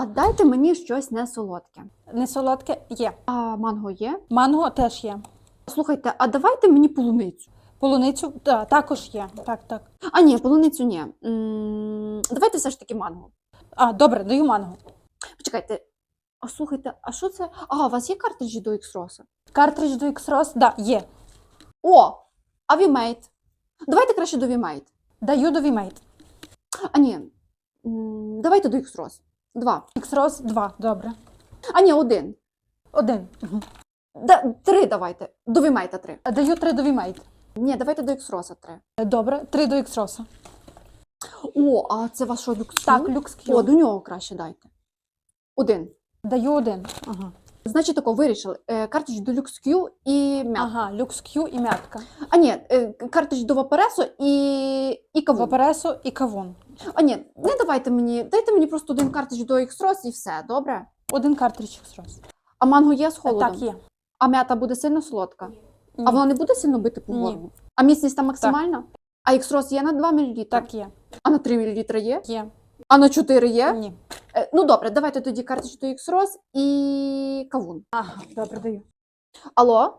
А дайте мені щось не солодке. Не солодке є. А манго є? Манго теж є. Слухайте, а давайте мені полуницю. Полуницю да, також є. Так, так. А ні, полуницю ні. М, Давайте все ж таки манго. А, добре, даю манго. Почекайте. А слухайте, а що це? А, у вас є картриджі до X-Rose? Картридж до X-Rose, да, є. О! А VMate. Давайте краще до VMate. Даю до VMate. А ні. м, Давайте до X-Rose. Два. X-Rose 2, добре. А ні, один. Один. Мгм. Да, три давайте. До VMate три. Даю 3 до VMate. Ні, давайте до X-Rose три. Добре, 3 до X-Rose. О, а це ваш Lux Так? Lux Q. О, до нього краще дайте. Один. Даю один. Ага. Значить, тако вирішили. Е, картридж до Lux Q і м'ят. Ага, Lux Q і м'ятка. А ні, е, картридж до Вапересо і, і кавун. Вапересо і кавун. А ні, не давайте мені. Дайте мені просто один картридж до X-Rose і все, добре? Один картридж X-Rose. А манго є з холодом? Так, є. А м'ята буде сильно солодка? Ні. А вона не буде сильно бити по Ні. горлу? А міцність там максимальна? А X-Rose є на 2 мл? Так, є. А на 3 мл є? Є. А на 4 є? Ні. Е, ну добре, давайте тоді картридж до X-Rose і кавун. Ага, добре, даю. Алло?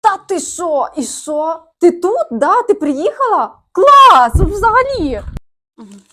Та ти що? І що? Ти тут? Да? Ти приїхала? Клас! Взагалі! Mm-hmm.